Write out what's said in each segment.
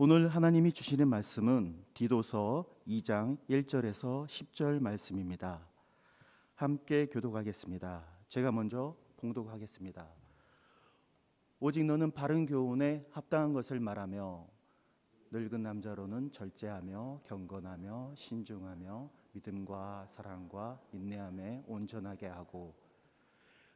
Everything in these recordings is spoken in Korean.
오늘 하나님이 주시는 말씀은 디도서 2장 1절에서 10절 말씀입니다. 함께 교독하겠습니다. 제가 먼저 봉독하겠습니다. 오직 너는 바른 교훈에 합당한 것을 말하며 늙은 남자로는 절제하며 경건하며 신중하며 믿음과 사랑과 인내함에 온전하게 하고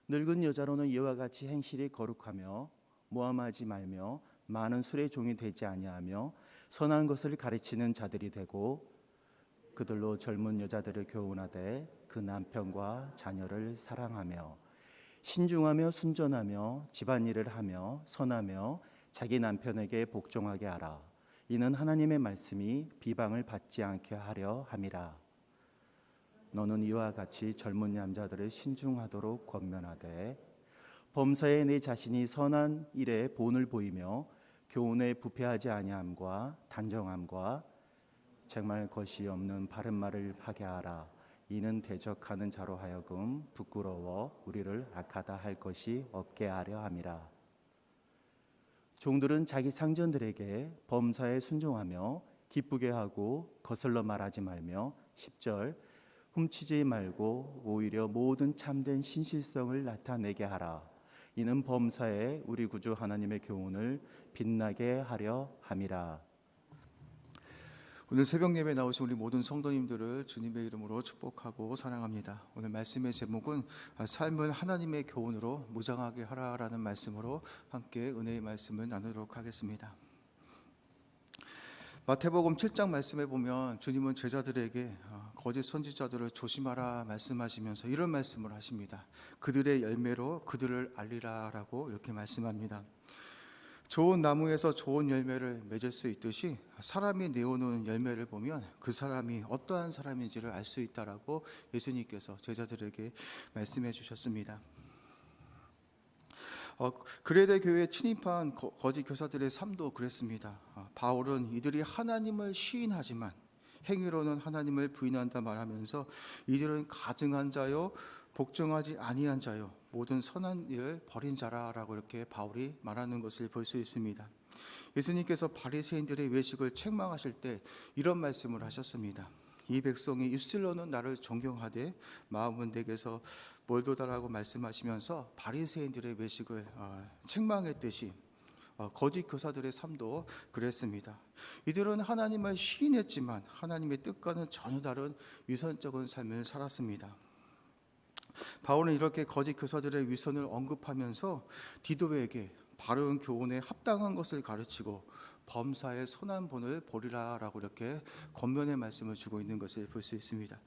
늙은 여자로는 이와 같이 행실이 거룩하며 모함하지 말며 많은 술의 종이 되지 아니하며 선한 것을 가르치는 자들이 되고 그들로 젊은 여자들을 교훈하되 그 남편과 자녀를 사랑하며 신중하며 순전하며 집안일을 하며 선하며 자기 남편에게 복종하게 하라. 이는 하나님의 말씀이 비방을 받지 않게 하려 함이라. 너는 이와 같이 젊은 남자들을 신중하도록 권면하되 범사에 내 자신이 선한 일에 본을 보이며 교훈에 부패하지 아니함과 단정함과 정말 것이 없는 바른 말을 하게 하라. 이는 대적하는 자로 하여금 부끄러워 우리를 악하다 할 것이 없게 하려 함이라. 종들은 자기 상전들에게 범사에 순종하며 기쁘게 하고 거슬러 말하지 말며 10절 훔치지 말고 오히려 모든 참된 신실성을 나타내게 하라. 이는 범사에 우리 구주 하나님의 교훈을 빛나게 하려 함이라. 오늘 새벽 예배 나오신 우리 모든 성도님들을 주님의 이름으로 축복하고 사랑합니다. 오늘 말씀의 제목은 삶을 하나님의 교훈으로 무장하게 하라라는 말씀으로 함께 은혜의 말씀을 나누도록 하겠습니다. 마태복음 7장 말씀에 보면 주님은 제자들에게 어, 거짓 선지자들을 조심하라 말씀하시면서 이런 말씀을 하십니다. 그들의 열매로 그들을 알리라라고 이렇게 말씀합니다. 좋은 나무에서 좋은 열매를 맺을 수 있듯이 사람이 내오는 열매를 보면 그 사람이 어떠한 사람인지를 알 수 있다라고 예수님께서 제자들에게 말씀해 주셨습니다. 어, 그레데 교회에 침입한 거, 거짓 교사들의 삶도 그랬습니다. 어, 바울은 이들이 하나님을 시인하지만 행위로는 하나님을 부인한다 말하면서 이들은 가증한 자요 복종하지 아니한 자요 모든 선한 일을 버린 자라라고 이렇게 바울이 말하는 것을 볼 수 있습니다. 예수님께서 바리새인들의 외식을 책망하실 때 이런 말씀을 하셨습니다. 이 백성이 입술로는 나를 존경하되 마음은 내게서 멀도다라고 말씀하시면서 바리새인들의 외식을 어, 책망했듯이 어, 거짓 교사들의 삶도 그랬습니다. 이들은 하나님을 시인했지만 하나님의 뜻과는 전혀 다른 위선적인 삶을 살았습니다. 바울은 이렇게 거짓 교사들의 위선을 언급하면서 디도에게 바른 교훈에 합당한 것을 가르치고 범사의 선한 본을 보리라라고 이렇게 권면의 말씀을 주고 있는 것을 볼 수 있습니다.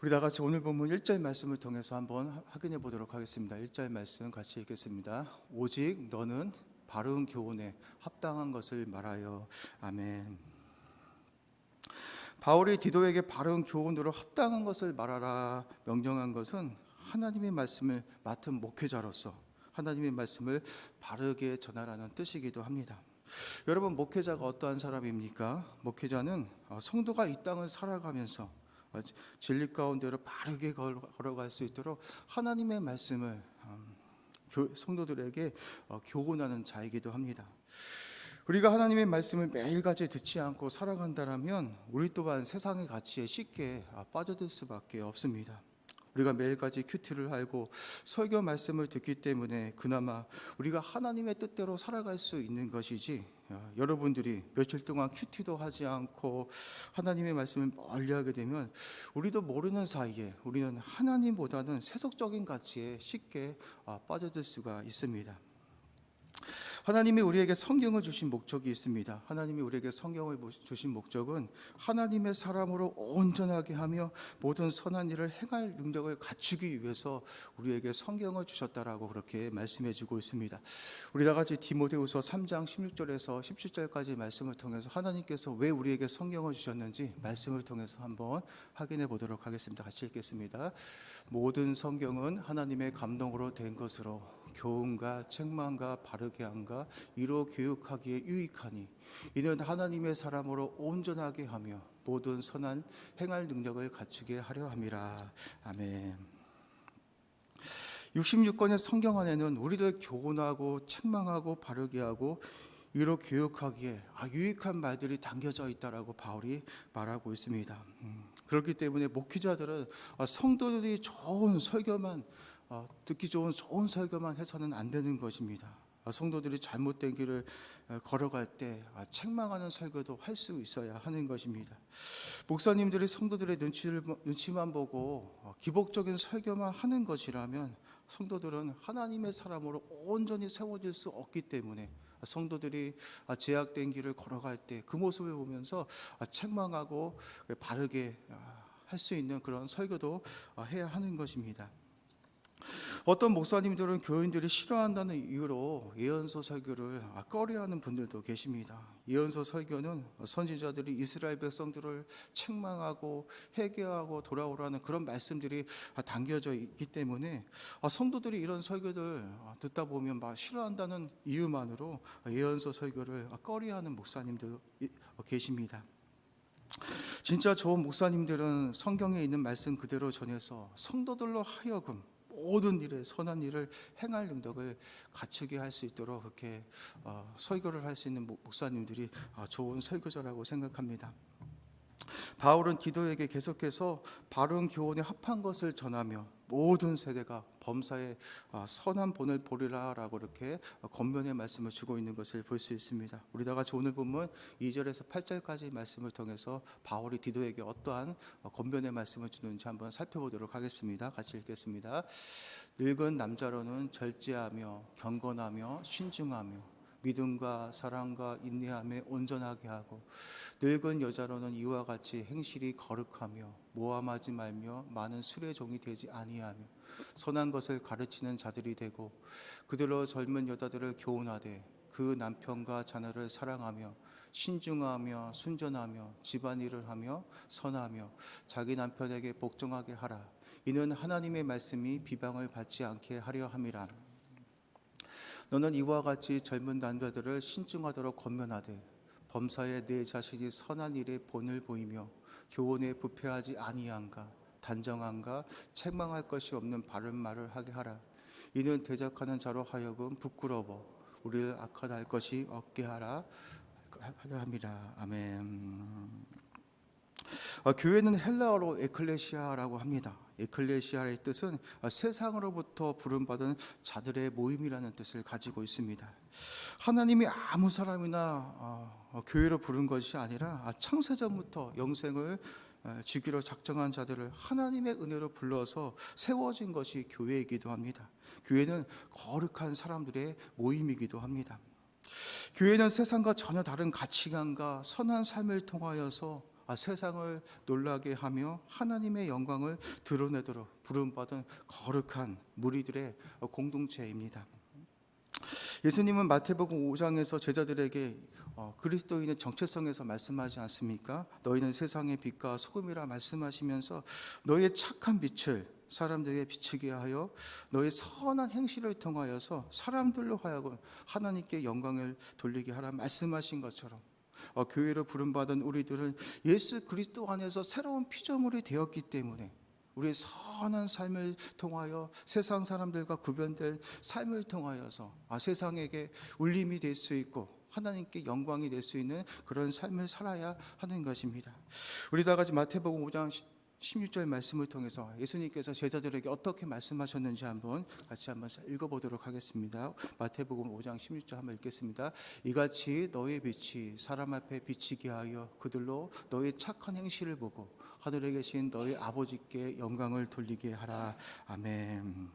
우리 다 같이 오늘 본문 1절 말씀을 통해서 한번 확인해 보도록 하겠습니다. 1절 말씀 같이 읽겠습니다. 오직 너는 바른 교훈에 합당한 것을 말하여 아멘. 바울이 디도에게 바른 교훈으로 합당한 것을 말하라 명령한 것은 하나님의 말씀을 맡은 목회자로서 하나님의 말씀을 바르게 전하라는 뜻이기도 합니다. 여러분 목회자가 어떠한 사람입니까? 목회자는 어, 성도가 이 땅을 살아가면서 어, 진리 가운데로 바르게 걸어갈 수 있도록 하나님의 말씀을 음, 성도들에게 어, 교훈하는 자이기도 합니다. 우리가 하나님의 말씀을 매일같이 듣지 않고 살아간다면 우리 또한 세상의 가치에 쉽게 아, 빠져들 수밖에 없습니다. 우리가 매일까지 큐티를 알고 설교 말씀을 듣기 때문에 그나마 우리가 하나님의 뜻대로 살아갈 수 있는 것이지 어, 여러분들이 며칠 동안 큐티도 하지 않고 하나님의 말씀을 멀리하게 되면 우리도 모르는 사이에 우리는 하나님보다는 세속적인 가치에 쉽게 어, 빠져들 수가 있습니다. 하나님이 우리에게 성경을 주신 목적이 있습니다. 하나님이 우리에게 성경을 주신 목적은 하나님의 사람으로 온전하게 하며 모든 선한 일을 행할 능력을 갖추기 위해서 우리에게 성경을 주셨다라고 그렇게 말씀해 주고 있습니다. 우리 다 같이 디모데후서 3장 16절에서 17절까지 말씀을 통해서 하나님께서 왜 우리에게 성경을 주셨는지 말씀을 통해서 한번 확인해 보도록 하겠습니다. 같이 읽겠습니다. 모든 성경은 하나님의 감동으로 된 것으로 교훈과 책망과 바르게 함과 이로 교육하기에 유익하니 이는 하나님의 사람으로 온전하게 하며 모든 선한 행할 능력을 갖추게 하려 함이라 아멘. 66권의 성경 안에는 우리들 교훈하고 책망하고 바르게 하고 이로 교육하기에 아, 유익한 말들이 담겨져 있다라고 바울이 말하고 있습니다. 음, 그렇기 때문에 목회자들은 아, 성도들이 좋은 설교만 어, 듣기 좋은 좋은 설교만 해서는 안 되는 것입니다. 아, 성도들이 잘못된 길을 어, 걸어갈 때 아, 책망하는 설교도 할 수 있어야 하는 것입니다. 목사님들이 성도들의 눈치를 눈치만 보고 어, 기복적인 설교만 하는 것이라면 성도들은 하나님의 사람으로 온전히 세워질 수 없기 때문에 성도들이 아, 제약된 길을 걸어갈 때 그 모습을 보면서 아, 책망하고 바르게 할 수 있는 그런 설교도 아, 해야 하는 것입니다. 어떤 목사님들은 교인들이 싫어한다는 이유로 예언서 설교를 아, 꺼려하는 분들도 계십니다. 예언서 설교는 선지자들이 이스라엘 백성들을 책망하고 회개하고 돌아오라는 그런 말씀들이 아, 담겨져 있기 때문에 아, 성도들이 이런 설교들 아, 듣다 보면 막 싫어한다는 이유만으로 예언서 설교를 꺼려하는 목사님들 계십니다. 진짜 좋은 목사님들은 성경에 있는 말씀 그대로 전해서 성도들로 하여금 모든 일에 선한 일을 행할 능력을 갖추게 할 수 있도록 그렇게 어, 설교를 할 수 있는 목- 목사님들이 아, 좋은 설교자라고 생각합니다. 바울은 기도에게 계속해서 바른 교훈에 합한 것을 전하며 모든 세대가 범사에 아, 선한 본을 보리라라고 이렇게 권면의 말씀을 주고 있는 것을 볼 수 있습니다. 우리 다 같이 오늘 본문 2절에서 8절까지 말씀을 통해서 바울이 디도에게 어떠한 권면의 말씀을 주는지 한번 살펴보도록 하겠습니다. 같이 읽겠습니다. 늙은 남자로는 절제하며 경건하며 신중하며 믿음과 사랑과 인내함에 온전하게 하고 늙은 여자로는 이와 같이 행실이 거룩하며 모함하지 말며 많은 술의 종이 되지 아니하며 선한 것을 가르치는 자들이 되고 그들로 젊은 여자들을 교훈하되 그 남편과 자녀를 사랑하며 신중하며 순전하며 집안일을 하며 선하며 자기 남편에게 복종하게 하라. 이는 하나님의 말씀이 비방을 받지 않게 하려 함이라 너는 이와 같이 젊은 남자들을 신중하도록 권면하되 범사에 내 자신이 선한 일에 본을 보이며 교훈에 부패하지 아니한가 단정한가 책망할 것이 없는 바른 말을 하게 하라. 이는 대적하는 자로 하여금 부끄러워 우리를 악하다 할 것이 없게 하라 하려 함이라 아멘. 어, 교회는 헬라어로 에클레시아라고 합니다. 에클레시아의 뜻은 어, 세상으로부터 부름받은 자들의 모임이라는 뜻을 가지고 있습니다. 하나님이 아무 사람이나 어, 어, 교회로 부른 것이 아니라 아, 창세전부터 영생을 어, 주기로 작정한 자들을 하나님의 은혜로 불러서 세워진 것이 교회이기도 합니다. 교회는 거룩한 사람들의 모임이기도 합니다. 교회는 세상과 전혀 다른 가치관과 선한 삶을 통하여서 아, 세상을 놀라게 하며 하나님의 영광을 드러내도록 부름받은 거룩한 무리들의 공동체입니다. 예수님은 마태복음 5장에서 제자들에게 어, 그리스도인의 정체성에서 말씀하지 않습니까? 너희는 세상의 빛과 소금이라 말씀하시면서 너희의 착한 빛을 사람들에게 비추게 하여 너희 선한 행실을 통하여서 사람들로 하여금 하나님께 영광을 돌리게 하라 말씀하신 것처럼 어, 교회로 부름받은 우리들은 예수 그리스도 안에서 새로운 피조물이 되었기 때문에 우리의 선한 삶을 통하여 세상 사람들과 구별될 삶을 통하여서 아, 세상에게 울림이 될 수 있고 하나님께 영광이 될 수 있는 그런 삶을 살아야 하는 것입니다. 우리 다 같이 마태복음 5장 16절 말씀을 통해서 예수님께서 제자들에게 어떻게 말씀하셨는지 한번 같이 한번 읽어보도록 하겠습니다. 마태복음 5장 16절 한번 읽겠습니다. 이같이 너의 빛이 사람 앞에 비치게 하여 그들로 너의 착한 행실을 보고 하늘에 계신 너의 아버지께 영광을 돌리게 하라. 아멘.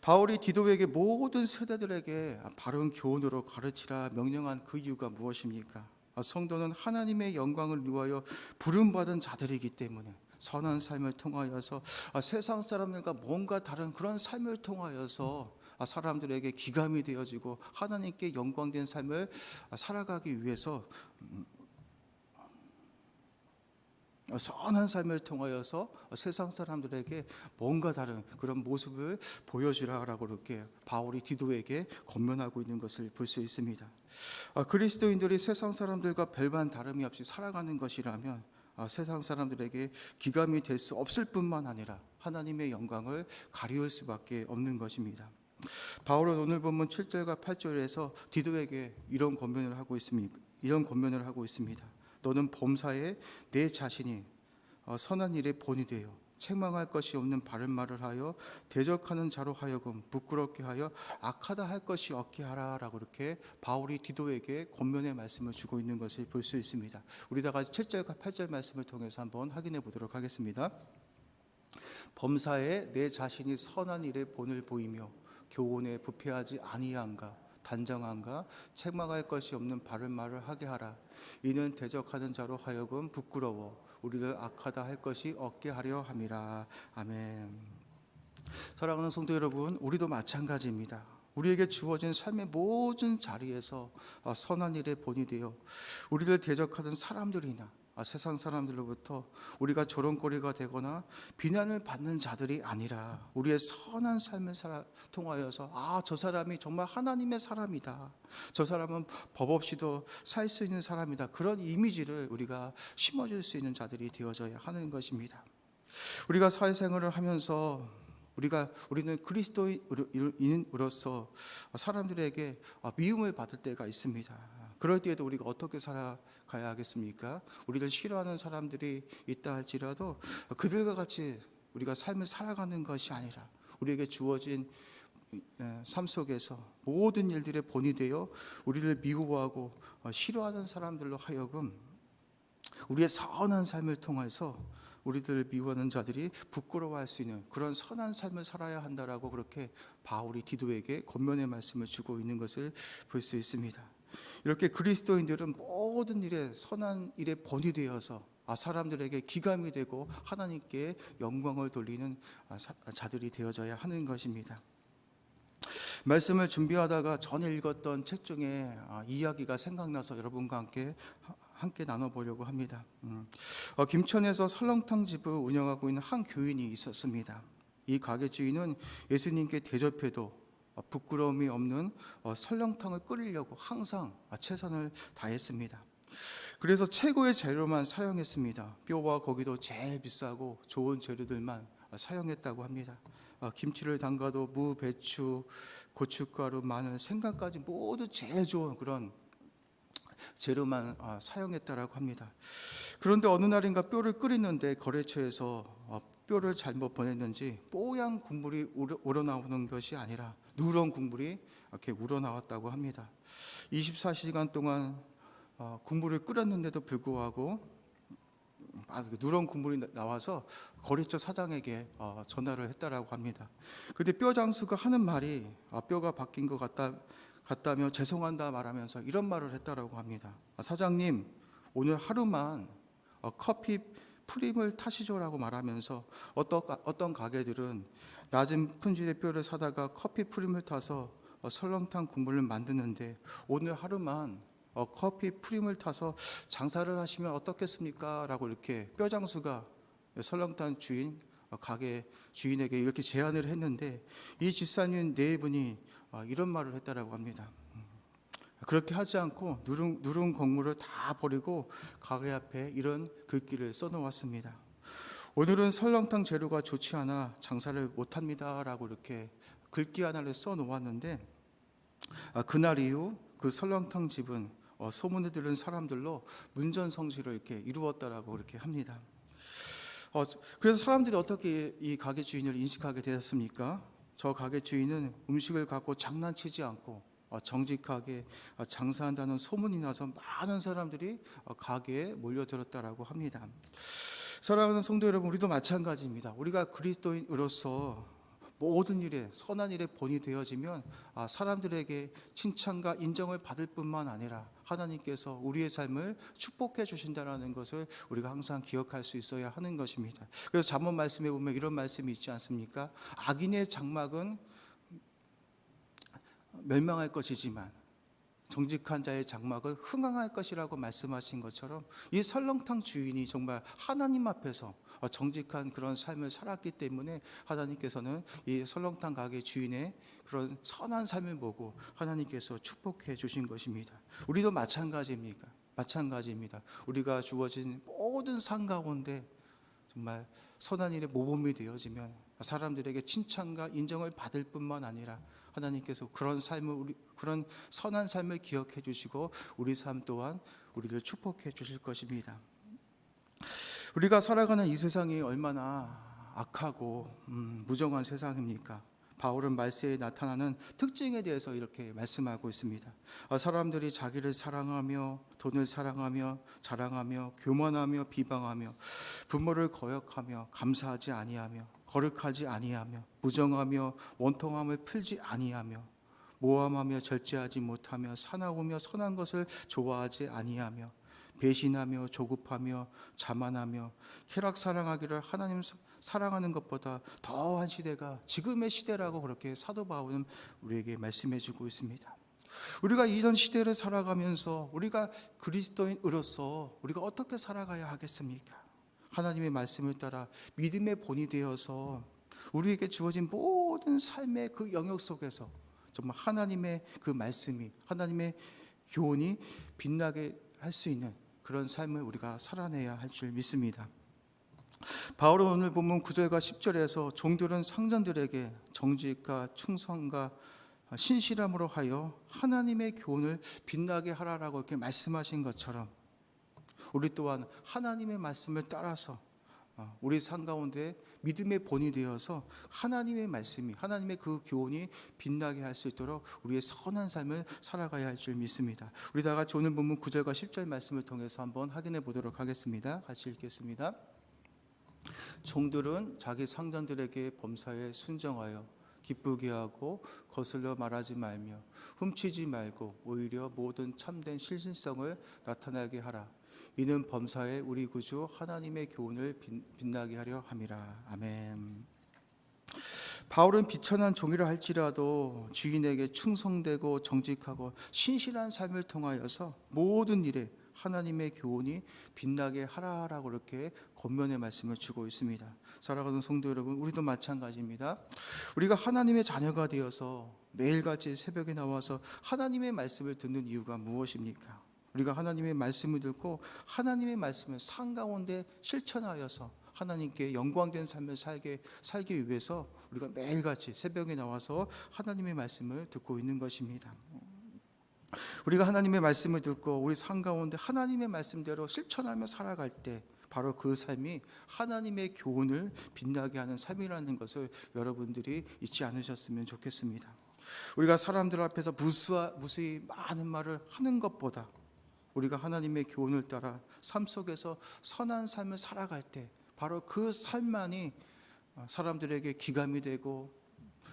바울이 디도에게 모든 세대들에게 바른 교훈으로 가르치라 명령한 그 이유가 무엇입니까? 아, 성도는 하나님의 영광을 위하여 부름받은 자들이기 때문에 선한 삶을 통하여서 아, 세상 사람들과 뭔가 다른 그런 삶을 통하여서 아, 사람들에게 기감이 되어지고 하나님께 영광된 삶을 살아가기 위해서 어, 선한 삶을 통하여서 세상 사람들에게 뭔가 다른 그런 모습을 보여주라라고 이렇게 바울이 디도에게 권면하고 있는 것을 볼 수 있습니다. 아, 그리스도인들이 세상 사람들과 별반 다름이 없이 살아가는 것이라면 아, 세상 사람들에게 기감이 될 수 없을 뿐만 아니라 하나님의 영광을 가리울 수밖에 없는 것입니다. 바울은 오늘 본문 7절과 8절에서 디도에게 이런 권면을 하고 있습니다. 이런 권면을 하고 있습니다. 너는 범사에 내 자신이 어, 선한 일에 본이 되어 책망할 것이 없는 바른 말을 하여 대적하는 자로 하여금 부끄럽게 하여 악하다 할 것이 없게 하라라고 이렇게 바울이 디도에게 권면의 말씀을 주고 있는 것을 볼 수 있습니다. 우리 다 같이 7절과 8절 말씀을 통해서 한번 확인해 보도록 하겠습니다. 범사에 내 자신이 선한 일에 본을 보이며 교훈에 부패하지 아니함과 단정함과 책망할 것이 없는 바른 말을 하게 하라. 이는 대적하는 자로 하여금 부끄러워 우리를 악하다 할 것이 없게 하려 함이라. 아멘. 사랑하는 성도 여러분, 우리도 마찬가지입니다. 우리에게 주어진 삶의 모든 자리에서 아, 선한 일에 본이 되어 우리를 대적하는 사람들이나 아, 세상 사람들로부터 우리가 조롱거리가 되거나 비난을 받는 자들이 아니라 우리의 선한 삶을 살아, 통하여서 아 저 사람이 정말 하나님의 사람이다. 저 사람은 법 없이도 살 수 있는 사람이다. 그런 이미지를 우리가 심어줄 수 있는 자들이 되어져야 하는 것입니다. 우리가 사회생활을 하면서 우리가 우리는 그리스도인으로서 사람들에게 미움을 받을 때가 있습니다. 그럴 때에도 우리가 어떻게 살아가야 하겠습니까? 우리를 싫어하는 사람들이 있다 할지라도 그들과 같이 우리가 삶을 살아가는 것이 아니라 우리에게 주어진 삶 속에서 모든 일들의 본이 되어 우리를 미워하고 싫어하는 사람들로 하여금 우리의 선한 삶을 통해서 우리들을 미워하는 자들이 부끄러워할 수 있는 그런 선한 삶을 살아야 한다라고 그렇게 바울이 디도에게 권면의 말씀을 주고 있는 것을 볼 수 있습니다. 이렇게 그리스도인들은 모든 일에 선한 일에 본이 되어서 아, 사람들에게 기감이 되고 하나님께 영광을 돌리는 아, 사- 자들이 되어져야 하는 것입니다. 말씀을 준비하다가 전에 읽었던 책 중에 아, 이야기가 생각나서 여러분과 함께 하- 함께 나눠보려고 합니다. 음, 어, 김천에서 설렁탕 집을 운영하고 있는 한 교인이 있었습니다. 이 가게 주인은 예수님께 대접해도 어, 부끄러움이 없는 어, 설렁탕을 끓이려고 항상 아, 최선을 다했습니다. 그래서 최고의 재료만 사용했습니다. 뼈와 고기도 제일 비싸고 좋은 재료들만 아, 사용했다고 합니다. 아, 김치를 담가도 무, 배추, 고춧가루, 마늘, 생강까지 모두 제일 좋은 그런 재료만 아, 사용했다라고 합니다. 그런데 어느 날인가 뼈를 끓이는데 거래처에서 어, 뼈를 잘못 보냈는지 뽀얀 국물이 우러- 우러나오는 것이 아니라 누런 국물이 이렇게 우러나왔다고 합니다. 24시간 동안 어, 국물을 끓였는데도 불구하고 아, 그 누런 국물이 나- 나와서 거래처 사장에게 어, 전화를 했다라고 합니다. 근데 뼈 장수가 하는 말이 아, 뼈가 바뀐 것 같다 같다며 죄송한다 말하면서 이런 말을 했다라고 합니다. 아, 사장님 오늘 하루만 어, 커피 프림을 타시죠라고 말하면서 어떤 가- 어떤 가게들은 낮은 품질의 뼈를 사다가 커피 프림을 타서 어, 설렁탕 국물을 만드는데 오늘 하루만 어, 커피 프림을 타서 장사를 하시면 어떻겠습니까? 라고 이렇게 뼈 장수가 설렁탕 주인 어, 가게 주인에게 이렇게 제안을 했는데 이 집사님 네 분이 어, 이런 말을 했다라고 합니다. 음, 그렇게 하지 않고 누른, 누른 곡물을 다 버리고 가게 앞에 이런 글귀를 써놓았습니다. 오늘은 설렁탕 재료가 좋지 않아 장사를 못합니다 라고 이렇게 글귀 하나를 써놓았는데 아, 그날 이후 그 설렁탕 집은 어, 소문을 들은 사람들로 문전성시를 이렇게 이루었다라고 그렇게 합니다. 어, 그래서 사람들이 어떻게 이 가게 주인을 인식하게 되었습니까? 저 가게 주인은 음식을 갖고 장난치지 않고 어, 정직하게 어, 장사한다는 소문이 나서 많은 사람들이 어, 가게에 몰려들었다라고 합니다. 사랑하는 성도 여러분, 우리도 마찬가지입니다. 우리가 그리스도인으로서 모든 일에 선한 일에 본이 되어지면 아, 사람들에게 칭찬과 인정을 받을 뿐만 아니라 하나님께서 우리의 삶을 축복해 주신다라는 것을 우리가 항상 기억할 수 있어야 하는 것입니다. 그래서 잠언 말씀에 보면 이런 말씀이 있지 않습니까? 악인의 장막은 멸망할 것이지만 정직한 자의 장막은 흥황할 것이라고 말씀하신 것처럼 이 설렁탕 주인이 정말 하나님 앞에서 정직한 그런 삶을 살았기 때문에 하나님께서는 이 설렁탕 가게 주인의 그런 선한 삶을 보고 하나님께서 축복해 주신 것입니다. 우리도 마찬가지입니까? 마찬가지입니다. 우리가 주어진 모든 상 가운데 정말 선한 일에 모범이 되어지면 사람들에게 칭찬과 인정을 받을 뿐만 아니라 하나님께서 그런 삶을 우리 그런 선한 삶을 기억해 주시고 우리 삶 또한 우리를 축복해 주실 것입니다. 우리가 살아가는 이 세상이 얼마나 악하고 음, 무정한 세상입니까? 바울은 말세에 나타나는 특징에 대해서 이렇게 말씀하고 있습니다. 아, 사람들이 자기를 사랑하며 돈을 사랑하며 자랑하며 교만하며 비방하며 부모를 거역하며 감사하지 아니하며 거룩하지 아니하며 무정하며 원통함을 풀지 아니하며 모함하며 절제하지 못하며 사나우며 선한 것을 좋아하지 아니하며 배신하며 조급하며 자만하며 쾌락 사랑하기를 하나님 사랑하는 것보다 더한 시대가 지금의 시대라고 그렇게 사도 바울은 우리에게 말씀해 주고 있습니다. 우리가 이런 시대를 살아가면서 우리가 그리스도인으로서 우리가 어떻게 살아가야 하겠습니까? 하나님의 말씀을 따라 믿음의 본이 되어서 우리에게 주어진 모든 삶의 그 영역 속에서 정말 하나님의 그 말씀이 하나님의 교훈이 빛나게 할 수 있는 그런 삶을 우리가 살아내야 할 줄 믿습니다. 바울은 오늘 본문 9절과 10절에서 종들은 상전들에게 정직과 충성과 신실함으로 하여 하나님의 교훈을 빛나게 하라라고 이렇게 말씀하신 것처럼 우리 또한 하나님의 말씀을 따라서 어, 우리 삶 가운데 믿음의 본이 되어서 하나님의 말씀이 하나님의 그 교훈이 빛나게 할 수 있도록 우리의 선한 삶을 살아가야 할 줄 믿습니다. 우리 다 같이 오늘 본문 9절과 10절 말씀을 통해서 한번 확인해 보도록 하겠습니다. 같이 읽겠습니다. 종들은 자기 상전들에게 범사에 순정하여 기쁘게 하고 거슬러 말하지 말며 훔치지 말고 오히려 모든 참된 실신성을 나타나게 하라. 이는 범사에 우리 구주 하나님의 교훈을 빛- 빛나게 하려 함이라. 아멘. 바울은 비천한 종이라 할지라도 주인에게 충성되고 정직하고 신실한 삶을 통하여서 모든 일에 하나님의 교훈이 빛나게 하라라고 이렇게 권면의 말씀을 주고 있습니다. 사랑하는 성도 여러분, 우리도 마찬가지입니다. 우리가 하나님의 자녀가 되어서 매일같이 새벽에 나와서 하나님의 말씀을 듣는 이유가 무엇입니까? 우리가 하나님의 말씀을 듣고 하나님의 말씀을 삶 가운데 실천하여서 하나님께 영광된 삶을 살게 살기 위해서 우리가 매일같이 새벽에 나와서 하나님의 말씀을 듣고 있는 것입니다. 우리가 하나님의 말씀을 듣고 우리 삶 가운데 하나님의 말씀대로 실천하며 살아갈 때 바로 그 삶이 하나님의 교훈을 빛나게 하는 삶이라는 것을 여러분들이 잊지 않으셨으면 좋겠습니다. 우리가 사람들 앞에서 무수히 많은 말을 하는 것보다 우리가 하나님의 교훈을 따라 삶 속에서 선한 삶을 살아갈 때 바로 그 삶만이 사람들에게 기감이 되고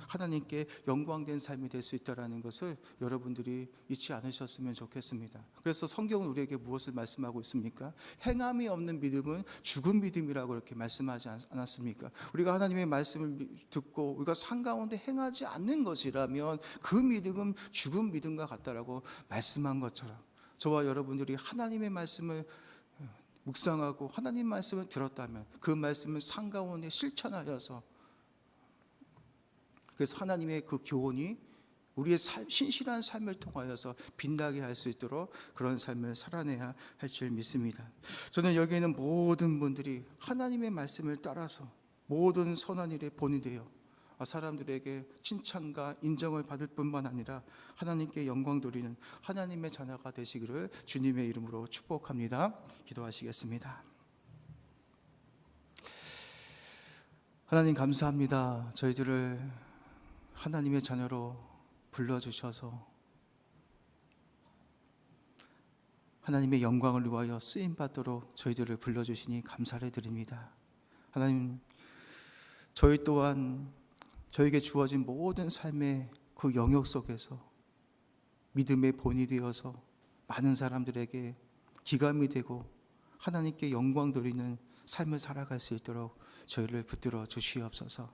하나님께 영광된 삶이 될 수 있다라는 것을 여러분들이 잊지 않으셨으면 좋겠습니다. 그래서 성경은 우리에게 무엇을 말씀하고 있습니까? 행함이 없는 믿음은 죽은 믿음이라고 이렇게 말씀하지 않- 않았습니까? 우리가 하나님의 말씀을 듣고 우리가 산 가운데 행하지 않는 것이라면 그 믿음은 죽은 믿음과 같다라고 말씀한 것처럼 저와 여러분들이 하나님의 말씀을 묵상하고 하나님 말씀을 들었다면 그 말씀을 산 가운데 실천하여서 그래서 하나님의 그 교훈이 우리의 삶, 신실한 삶을 통하여서 빛나게 할 수 있도록 그런 삶을 살아내야 할 줄 믿습니다. 저는 여기 있는 모든 분들이 하나님의 말씀을 따라서 모든 선한 일에 본이 되어 사람들에게 칭찬과 인정을 받을 뿐만 아니라 하나님께 영광 돌리는 하나님의 자녀가 되시기를 주님의 이름으로 축복합니다. 기도하시겠습니다. 하나님 감사합니다. 저희들을 하나님의 자녀로 불러주셔서 하나님의 영광을 위하여 쓰임 받도록 저희들을 불러주시니 감사를 드립니다. 하나님, 저희 또한 저에게 주어진 모든 삶의 그 영역 속에서 믿음의 본이 되어서 많은 사람들에게 기감이 되고 하나님께 영광 돌리는 삶을 살아갈 수 있도록 저희를 붙들어 주시옵소서.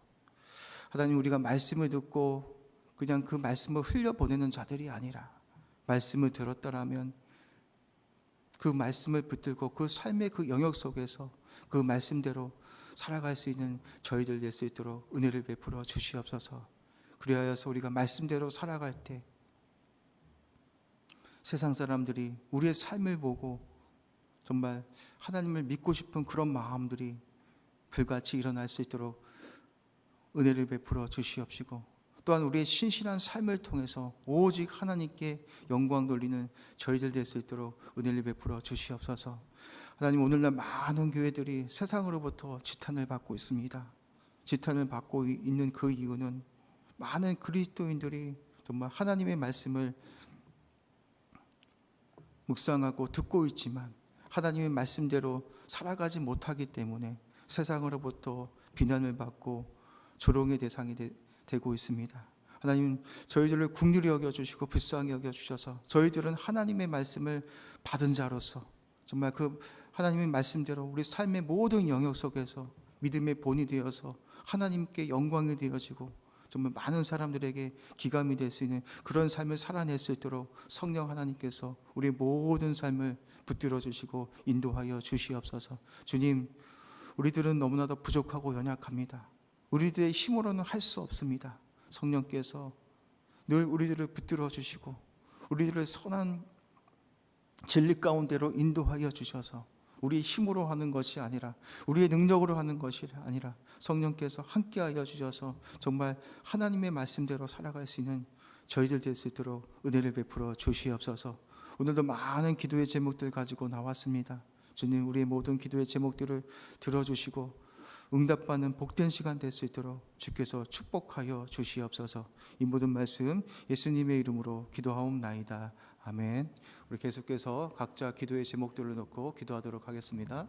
하나님 우리가 말씀을 듣고 그냥 그 말씀을 흘려보내는 자들이 아니라 말씀을 들었다라면 그 말씀을 붙들고 그 삶의 그 영역 속에서 그 말씀대로 살아갈 수 있는 저희들 될 수 있도록 은혜를 베풀어 주시옵소서. 그리하여서 우리가 말씀대로 살아갈 때 세상 사람들이 우리의 삶을 보고 정말 하나님을 믿고 싶은 그런 마음들이 불같이 일어날 수 있도록 은혜를 베풀어 주시옵시고 또한 우리의 신실한 삶을 통해서 오직 하나님께 영광 돌리는 저희들 될 수 있도록 은혜를 베풀어 주시옵소서. 하나님 오늘날 많은 교회들이 세상으로부터 지탄을 받고 있습니다. 지탄을 받고 이- 있는 그 이유는 많은 그리스도인들이 정말 하나님의 말씀을 묵상하고 듣고 있지만 하나님의 말씀대로 살아가지 못하기 때문에 세상으로부터 비난을 받고 조롱의 대상이 되, 되고 있습니다. 하나님 저희들을 국률이 여겨 주시고 불쌍히 여겨 주셔서 저희들은 하나님의 말씀을 받은 자로서 정말 그 하나님의 말씀대로 우리 삶의 모든 영역 속에서 믿음의 본이 되어서 하나님께 영광이 되어지고 정말 많은 사람들에게 기감이 될 수 있는 그런 삶을 살아낼 수 있도록 성령 하나님께서 우리 모든 삶을 붙들어 주시고 인도하여 주시옵소서. 주님, 우리들은 너무나도 부족하고 연약합니다. 우리들의 힘으로는 할 수 없습니다. 성령께서 늘 우리들을 붙들어 주시고 우리들을 선한 진리 가운데로 인도하여 주셔서 우리의 힘으로 하는 것이 아니라 우리의 능력으로 하는 것이 아니라 성령께서 함께하여 주셔서 정말 하나님의 말씀대로 살아갈 수 있는 저희들 될 수 있도록 은혜를 베풀어 주시옵소서. 오늘도 많은 기도의 제목들 가지고 나왔습니다. 주님 우리의 모든 기도의 제목들을 들어주시고 응답받는 복된 시간 될 수 있도록 주께서 축복하여 주시옵소서. 이 모든 말씀 예수님의 이름으로 기도하옵나이다. 아멘. 우리 계속해서 각자 기도의 제목들을 놓고 기도하도록 하겠습니다.